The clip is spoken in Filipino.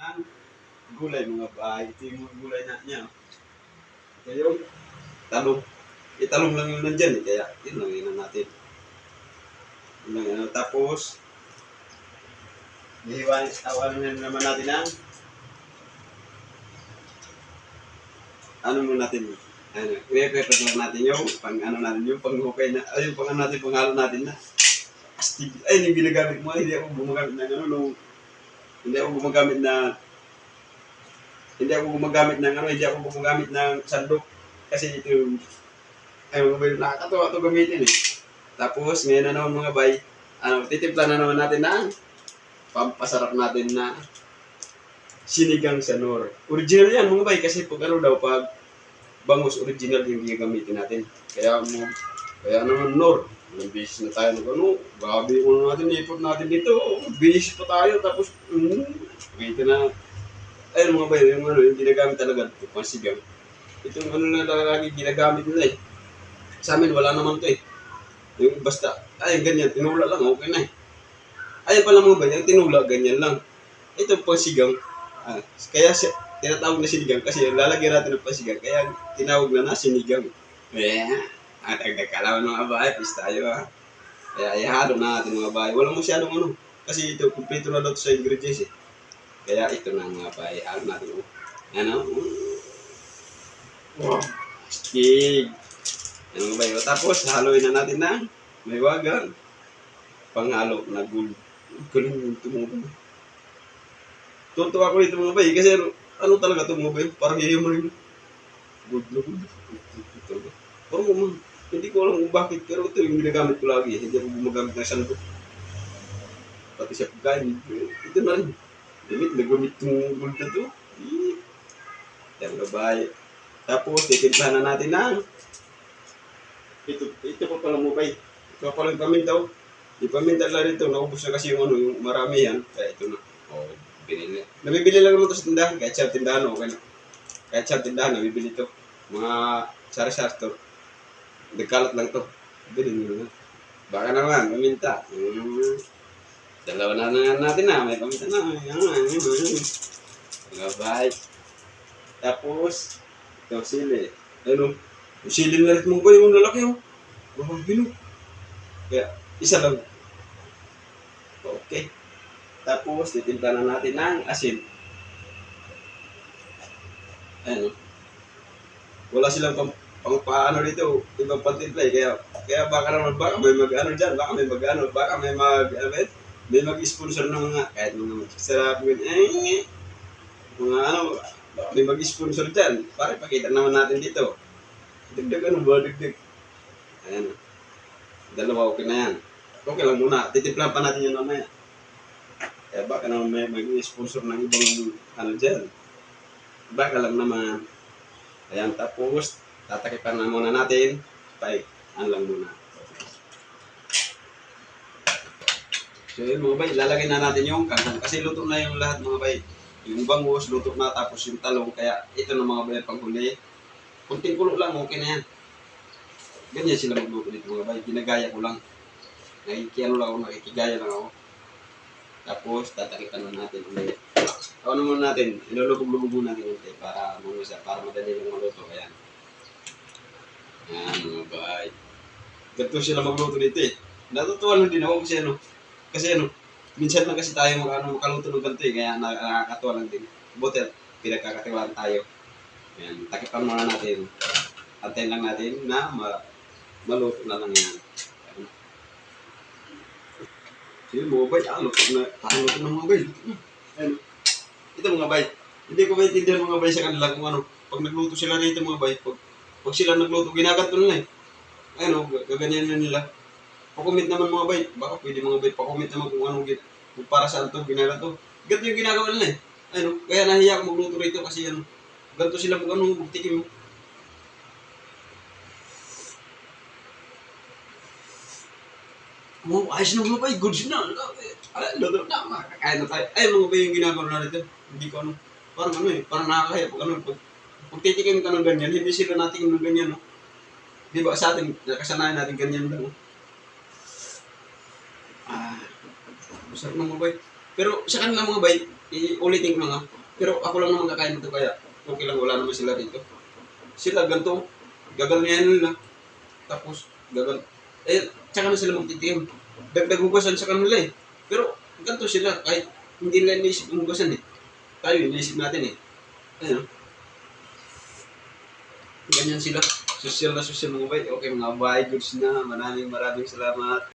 ang gulay mga bahay. Ito yung mga gulay na niya. Ito yung talong. Italong lang yung nandyan eh. Kaya yun lang yun natin. Yun lang yun. Tapos, hihiwain, awalan na naman natin ang ano muna natin ano, i-prepare lang natin yung pang ano natin, yung pang hukay na, ay yung pang ano natin, panghalo natin na ay yung ginagamit mo, hindi ako gumagamit ng ano, nung, hindi ako gumagamit na hindi ako gumagamit ng ano, hindi ako gumagamit ng sandok kasi ito yung ay mga bay, nakakatawa ito gamitin eh. Tapos, ngayon na naman mga bay, ano, titimpla na naman natin ng pampasarap natin na sinigang sa nor. Original yan mga bay, kasi pag ano daw, pag bangus original yung gagamitin natin. Kaya mo, kaya naman nor, ilang beses na tayo nag ano, grabe mo natin, ipot natin dito, beses pa tayo, tapos, mm, ito na, ayun mga bay, yung ano, yung ginagamit talaga, ito pang sigang. Itong ano na lagi ginagamit nila eh. Sa amin, wala naman to eh. Yung basta, ay ganyan, tinula lang, okay na eh. Ayun pala mga bay, yung tinula, ganyan lang. Ito pang sigang, ah, kaya siya, tinatawag na sinigang kasi lalagyan natin ng pasigang, kaya tinawag na na sinigang. Eh, at agdag kalaman mga bahay, pis tayo ha. Kaya ihalo na natin mga bahay. Walang masyadong ano, kasi ito, kumpleto na daw sa ingredients eh. Kaya ito na mga bahay, halo natin. oh. Ano? Wow. Stig. Ano mga bahay. Tapos, haluin na natin na may wagang panghalo na gold. Galing yung tumubo. Tutuwa ko dito mga bay, kasi ano, ano talaga mga bay, parang yayaman rin. Good na good. Parang umang, hindi ko alam kung bakit, pero ito yung ginagamit ko lagi. Hindi ako gumagamit ng sando. Pati sa pagkain. Ito na rin. Damit, nagamit yung gold na. Eh. Yan mga bay. Tapos, titimplahan na natin ng ito, ito pa pala mo bay. Ito pa pala yung paminta. oh. Yung paminta lang rito, naubos na kasi yung ano, yung marami yan. Kaya ito na. Oh, binili. Nabibili lang naman ito sa tindahan. Kahit sa tindahan, okay na. Kahit sa tindahan, nabibili ito. Mga sari-sari store. Nagkalat lang ito. Bili nyo na. Baka naman, maminta. Hmm. Dalawa na na natin na. May paminta na. Mga bite. Tapos, ito sili. Ano? Yung sili na rin mo ba yung lalaki oh? Bawang bilog. Kaya, isa lang. Okay. Tapos, titimpla na natin ng asin. Ayan oh. Wala silang pang, pang paano dito, ibang pantimpla eh. Kaya, kaya baka naman, baka may mag-ano dyan, baka may mag-ano, baka may mag, ano yun? may mag-sponsor ng mga, kahit mga sarap yun, eh, mga ano, may mag-sponsor dyan. Para pakita naman natin dito. Dagdag ano ba, dagdag. Ayan. Dalawa okay na yan. Okay lang muna. Titimplahan pa natin yan mamaya. Kaya baka naman may mag-sponsor ng ibang ano dyan. Baka lang naman. Ayan, tapos tatakipan na muna natin. Pay, ano lang muna. So yun mga bay, lalagay na natin yung kangkong. Kasi luto na yung lahat mga bay. Yung bangus, luto na tapos yung talong. Kaya ito na mga bay panghuli. Kunting kulo lang, okay na yan. Ganyan sila magluto dito mga bay. Ginagaya ko lang. Nakikiano lang ako, nakikigaya lang ako. Tapos, tatakipan na natin ulit. Ano muna natin, ilulubog-lubog muna natin ulit para para madali lang maluto. Ayan. Ayan mga bay. Ganito sila magluto dito eh. Natutuwa lang din ako kasi ano, kasi ano, minsan lang kasi tayo mag, ano, makaluto ng ganito eh, kaya na- nakakatuwa lang din. Buti, pinagkakatiwalaan tayo. Ayan, takipan muna natin. Antayin lang natin na ma maluto na lang yan. Sige, mga bay, ah, luto na, parang luto na mga bay. Ayan. Ito mga bay, hindi ko maintindihan mga bay sa kanila kung ano, pag nagluto sila rito mga bay, pag, pag sila nagluto, ginaganto nila eh. Ayun o, gaganyan na nila. Pakumit naman mga bay, baka pwede mga bay, pakumit naman kung ano, gin- kung para saan to, ginagawa to. Ganito yung ginagawa nila eh. Ayun o, kaya nahiya ako magluto rito kasi ano, ganito sila mag ano, magtikim. Oh, ayos na mga bay, goods na. Luto na, makakain na tayo. Ay, mga bay yung ginagawa na rito. Hindi ko ano, parang ano eh, parang nakakaya pag ano, pag, pag titikim ka ng ganyan, hindi sila natin ng ganyan, no? Di ba sa atin, nakasanayan natin ganyan lang. no? Ah, masarap ng mabay. Pero sa kanila mga bay, iulitin ko mga. Pero ako lang naman kakain nito kaya okay lang, wala naman sila dito. Sila ganito, gagalmihan nila. Tapos, gagal... Eh, tsaka na sila magtitiim. Dagdag hugasan sa kanila eh. Pero, ganito sila, kahit hindi nila inisip hugasan eh. Tayo, inisip natin eh. Ayun. Ganyan sila. Social na social mga bay. Okay mga bay, goods na. Maraming maraming salamat.